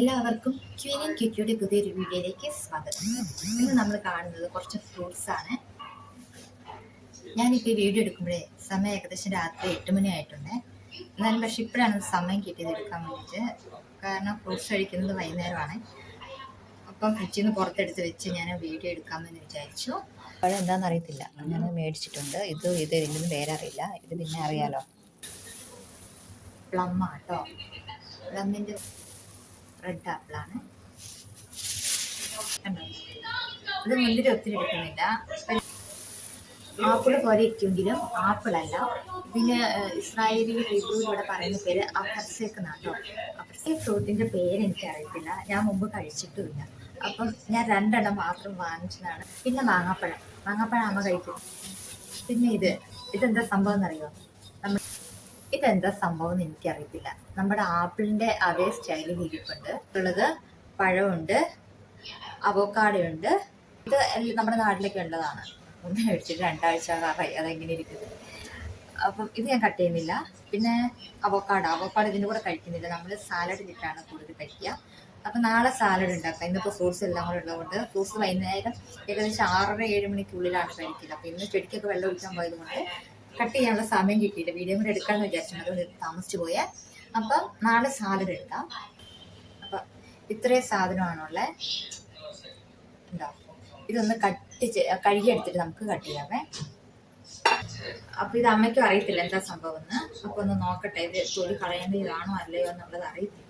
എല്ലാവർക്കും ക്യൂനിൻ ക്യൂറ്റിയുടെ പുതിയൊരു വീഡിയോയിലേക്ക് സ്വാഗതം. ഇന്ന് നമ്മൾ കാണുന്നത് കുറച്ച് ഫ്രൂട്ട്സ് ആണ്. ഞാനിപ്പോൾ വീഡിയോ എടുക്കുമ്പോഴേ സമയം ഏകദേശം രാത്രി എട്ട് മണി ആയിട്ടുണ്ട്. എന്നാലും പക്ഷെ ഇപ്പോഴാണ് സമയം കിട്ടിയത് എടുക്കാൻ വേണ്ടിയിട്ട്. കാരണം ഫ്രൂട്ട്സ് കഴിക്കുന്നത് വൈകുന്നേരമാണ്. അപ്പം ഫ്രിഡ്ജിൽ നിന്ന് പുറത്തെടുത്ത് വെച്ച് ഞാൻ വീഡിയോ എടുക്കാമെന്ന് വിചാരിച്ചു. പഴം എന്താണെന്ന് അറിയത്തില്ല. ഞാൻ മേടിച്ചിട്ടുണ്ട്. ഇത് ഇത് ഇതിന് പേരറിയില്ല ഇത് പിന്നെ അറിയാലോ. പ്ലം ആട്ടോ പ്ലമ്മിന്റെ റെഡ് ആപ്പിളാണ് കണ്ടോ ഇത് മുന്തിരി ഒത്തിരി എടുക്കുന്നില്ല. ആപ്പിൾ പോലെ ഇരിക്കുമെങ്കിലും ആപ്പിളല്ല പിന്നെ ഇസ്രായേലി ഇവിടെ പറയുന്ന പേര് അഫർസേക്ക് നാട്ടോ അഫർസേക്ക് ഫ്രൂട്ടിന്റെ പേര് എനിക്ക് അറിയത്തില്ല ഞാൻ മുമ്പ് കഴിച്ചിട്ടുമില്ല. അപ്പം ഞാൻ രണ്ടെണ്ണം മാത്രം വാങ്ങിച്ചതാണ്. പിന്നെ മാങ്ങാപ്പഴം. മാങ്ങാപ്പഴം അമ്മ കഴിക്കും. പിന്നെ ഇത്. ഇതെന്താ സംഭവം എന്നറിയോ? നമ്മൾ ഇതെന്താ സംഭവം എന്ന് എനിക്കറിയത്തില്ല. നമ്മുടെ ആപ്പിളിന്റെ അതേ സ്റ്റൈലിൽ ഇരിപ്പുണ്ട്. ഉള്ളത് പഴമുണ്ട് അവോക്കാടയുണ്ട് ഇത് നമ്മുടെ നാട്ടിലൊക്കെ ഉള്ളതാണ്. ഒന്ന് മേടിച്ചിട്ട് രണ്ടാഴ്ച കാറായി അതെങ്ങനെ ഇരിക്കുന്നത്? അപ്പം ഇത് ഞാൻ കട്ട് ചെയ്യുന്നില്ല. പിന്നെ അവോക്കാട് അവോക്കാട് ഇതിന്റെ കൂടെ കഴിക്കുന്നില്ല. നമ്മൾ സാലഡിലിട്ടാണ് കൂടുതൽ കഴിക്കുക. അപ്പം നാളെ സാലഡ് ഉണ്ടാക്കാം. ഇന്നിപ്പോൾ ഫ്രൂട്ട്സ് എല്ലാം കൂടെ ഉള്ളതുകൊണ്ട് ഫ്രൂട്ട്സ് വൈകുന്നേരം ഏകദേശം ആറര ഏഴ് മണിക്കുള്ളിലാണ് കഴിക്കില്ല അപ്പം ഇന്ന് ചെടിക്കൊക്കെ വെള്ളം ഒഴിക്കാൻ പോയത് കൊണ്ട് കട്ട് ചെയ്യാനുള്ള സമയം കിട്ടിയില്ല. വീഡിയോ കൂടെ എടുക്കാമെന്ന് വിചാരിച്ചു അതുകൊണ്ട് താമസിച്ചു പോയേ. അപ്പം നാളെ സാലഡ് എടുക്കാം. അപ്പം ഇത്രയും സാധനമാണുള്ളത് ഉണ്ടോ ഇതൊന്ന് കട്ട് കഴുകി എടുത്തിട്ട് നമുക്ക് കട്ട് ചെയ്യാമേ. അപ്പൊ ഇത് അമ്മയ്ക്കും അറിയത്തില്ല എന്താ സംഭവം എന്ന്. അപ്പൊ ഒന്ന് നോക്കട്ടെ ഇത് തൊലി കളയേണ്ടതാണോ അല്ലയോ എന്നുള്ളത് അറിയത്തില്ല.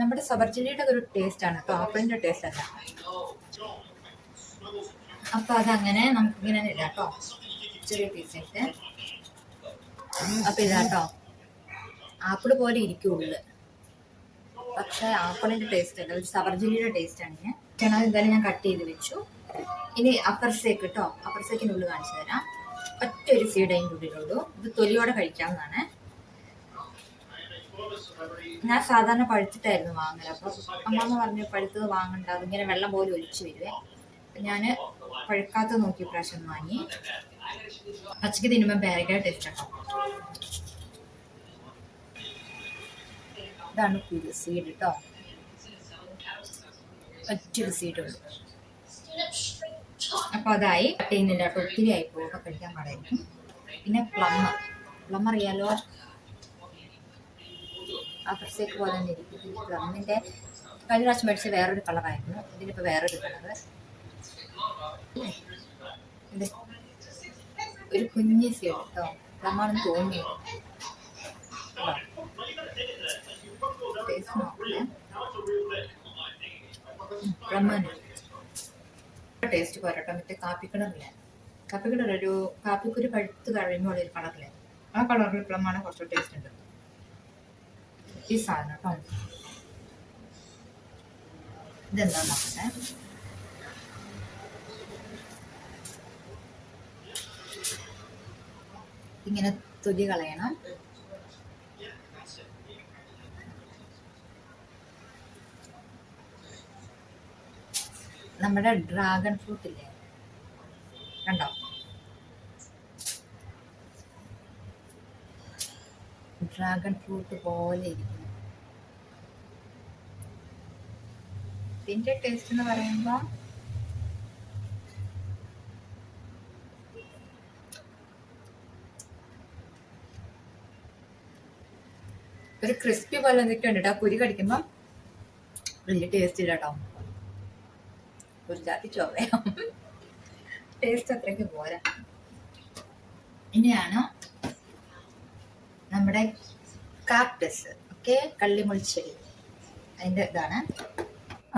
നമ്മുടെ സബർജിനിയുടെ ഒരു ടേസ്റ്റ് ആണ് കേട്ടോ. ആപ്പിളിന്റെ ടേസ്റ്റ് അല്ല. അപ്പൊ അതങ്ങനെ നമുക്കിങ്ങനെ ഇങ്ങനെ കേട്ടോ ചെറിയ പീസായിട്ട് അപ്പൊ ഇതാട്ടോ. ആപ്പിൾ പോലെ ഇരിക്കും ഉള്ളിൽ പക്ഷെ ആപ്പിളിന്റെ ടേസ്റ്റ് അല്ല. ഒരു ടേസ്റ്റ് ആണ് ഞാൻ ഇതുവരെ ഞാൻ കട്ട് ചെയ്ത് വെച്ചു. ഇനി അപ്പർ സേക്ക് കേട്ടോ അപ്പർ സേക്കിന്റെ ഉള്ളിൽ കാണിച്ചു തരാം. ഒറ്റ ഒരു സീഡ് ഇത് തൊലിയോടെ കഴിക്കാവുന്നതാണ്. ഞാൻ സാധാരണ പഴുത്തിട്ടായിരുന്നു വാങ്ങൽ അപ്പോൾ എന്ന് പറഞ്ഞു പഴുത്തത് വാങ്ങണ്ട. അതിങ്ങനെ വെള്ളം പോലെ ഒഴിച്ചു വരുവേ. ഞാൻ പഴുക്കാത്ത നോക്കി പ്രാവശ്യം വാങ്ങി. പച്ചക്ക് തിന്നുമ്പോൾ ഭയങ്കര ടേസ്റ്റ് ഇതാണ് കുരു സീഡ് കേട്ടോ ഒറ്റൊരു സീഡ് അപ്പോൾ അതായി. കട്ട് കേട്ടോ ഒത്തിരി ആയി പോകും. കഴിക്കാൻ പാടായിരിക്കും. പിന്നെ പ്ലം പ്ലം അറിയാലോ? ആ പ്രത്യേക പോലെ തന്നെ ഇരിക്കും. പ്ലമ്മിന്റെ കഴിഞ്ഞ പ്രാവശ്യം മേടിച്ച വേറൊരു കളറായിരുന്നു ഇതിനിപ്പോൾ വേറൊരു കളറ് ഒരു കുഞ്ഞ് സീഡ് കേട്ടോ തോന്നി. ടേസ്റ്റ് പോരട്ടെ. മറ്റേ ടേസ്റ്റ് കളറില്ല കാപ്പി കളർ ഒരു കാപ്പിക്കുരു പഴുത്ത് കഴിയുമ്പോൾ ഒരു കളറില്ല ആ കളറിൽ പ്ലമാണ് കുറച്ച് ടേസ്റ്റ് ഉണ്ട്. ഈ സാധനം കേട്ടോ. ഇതെന്താ നോക്കട്ടെ? ഇങ്ങനെ തൊലി കളയണം. നമ്മുടെ ഡ്രാഗൺ ഫ്രൂട്ട് ഇല്ലേ? കണ്ടോ? ഡ്രാഗൺ ഫ്രൂട്ട് പോലെ ഇരിക്കുന്നു. ഇതിന്റെ ടേസ്റ്റ് എന്ന് പറയുമ്പോ ഒരു ക്രിസ്പി പോലെ എന്തൊക്കെ ആ കുരി കടിക്കുമ്പോ വലിയ ടേസ്റ്റ് ഇല്ല ഒരു ടേസ്റ്റ് അത്രയ്ക്ക് പോരാ. ഇനിയാണ് നമ്മുടെ കാക്ടസ് ഓക്കെ കള്ളിമുൾച്ചെടി അതിന്റെ ഇതാണ്.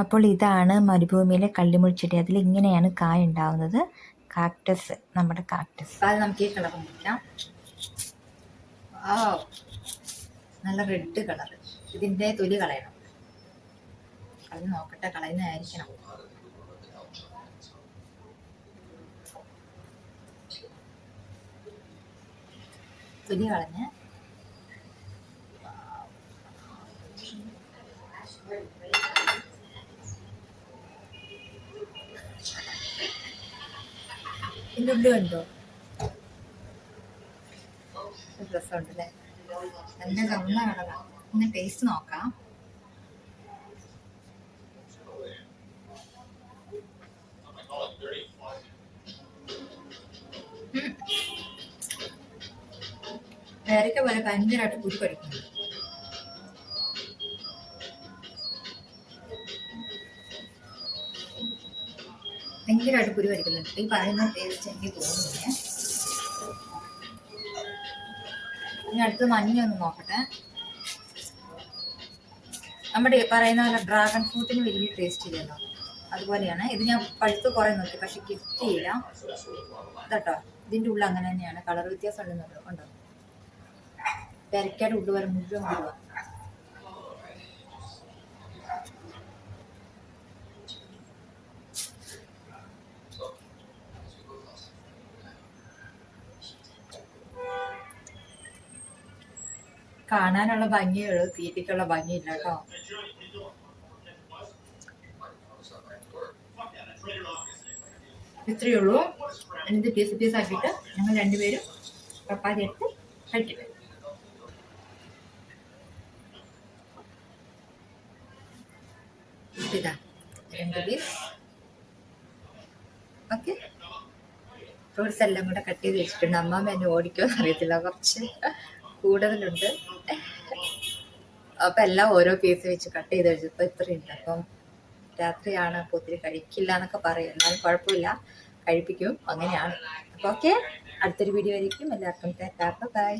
അപ്പോൾ ഇതാണ് മരുഭൂമിയിലെ കള്ളിമുൾച്ചെടി അതിൽ ഇങ്ങനെയാണ് കായ ഉണ്ടാവുന്നത്. കാക്ടസ് നമ്മുടെ കാക്ടസ് അത് നമുക്ക് ഈ കളർ മുറിക്കാം. ആ നല്ല റെഡ് കളർ ഇതിന്റെ തൊലി കളയണം. കളഞ്ഞ് നോക്കട്ടെ കളയുന്നതായിരിക്കണം. തൊലി കളഞ്ഞ്. ഇതിന്റെ ഉള്ളിൽ കണ്ടോ രസമുണ്ടല്ലേ? എന്നെ കവന്ന കളറാ ഒന്ന് ടേസ്റ്റ് നോക്കാം. പേരയ്ക്ക പോലെ ഭയങ്കരമായിട്ട് കുരു കടിക്കുന്നു. ഭയങ്കരമായിട്ട് കുരു കടിക്കുന്നുണ്ട്. ഈ പറയുന്ന ടേസ്റ്റ് എനിക്ക് തോന്നുന്നില്ലേ. ഇനി അടുത്ത് മഞ്ഞ ഒന്ന് നോക്കട്ടെ. നമ്മുടെ പറയുന്ന പോലെ ഡ്രാഗൺ ഫ്രൂട്ടിന് വലിയ ടേസ്റ്റ് ഇല്ലല്ലോ. അതുപോലെയാണ്. ഇത് ഞാൻ പഴുത്ത് കുറേ നോക്കി പക്ഷെ കിട്ടിയില്ല. ഇതട്ടോ. ഇതിന്റെ ഉള്ളിൽ അങ്ങനെ തന്നെയാണ്. കളർ വ്യത്യാസം ഉണ്ടെന്നുണ്ടോ ഉണ്ടോ? പെരക്കാട് ഉള്ളു വരെ മുഴുവൻ കാണാനുള്ള ഭംഗിയേ ഉള്ളൂ തീറ്റയ്ക്കുള്ള ഭംഗിയില്ല കേട്ടോ. ഇത്രയേ ഉള്ളൂ. എന്നിട്ട് പീസ് പീസ് ആക്കിയിട്ട് ഞങ്ങൾ രണ്ടുപേരും പപ്പാതി എടുത്ത് കഴിക്കും. ഇതാ ഫ്രൂട്ട്സ് എല്ലാം കൂടെ കട്ട് ചെയ്ത് വെച്ചിട്ടുണ്ട്. അമ്മാമ്മ എന്നെ ഓടിക്കുമെന്ന് അറിയത്തില്ല. കുറച്ച് കൂടുതലുണ്ട്. അപ്പം എല്ലാം ഓരോ പീസ് വെച്ച് കട്ട് ചെയ്ത് വെച്ചപ്പോൾ ഇത്രയുണ്ട് അപ്പം രാത്രിയാണ് അപ്പോൾ ഒത്തിരി കഴിക്കില്ല എന്നൊക്കെ പറയും. എന്നാലും കുഴപ്പമില്ല. കഴിപ്പിക്കും. അങ്ങനെയാണ്. അപ്പോൾ ഓക്കെ അടുത്തൊരു വീഡിയോ ആയിരിക്കും എല്ലാവർക്കും ബൈ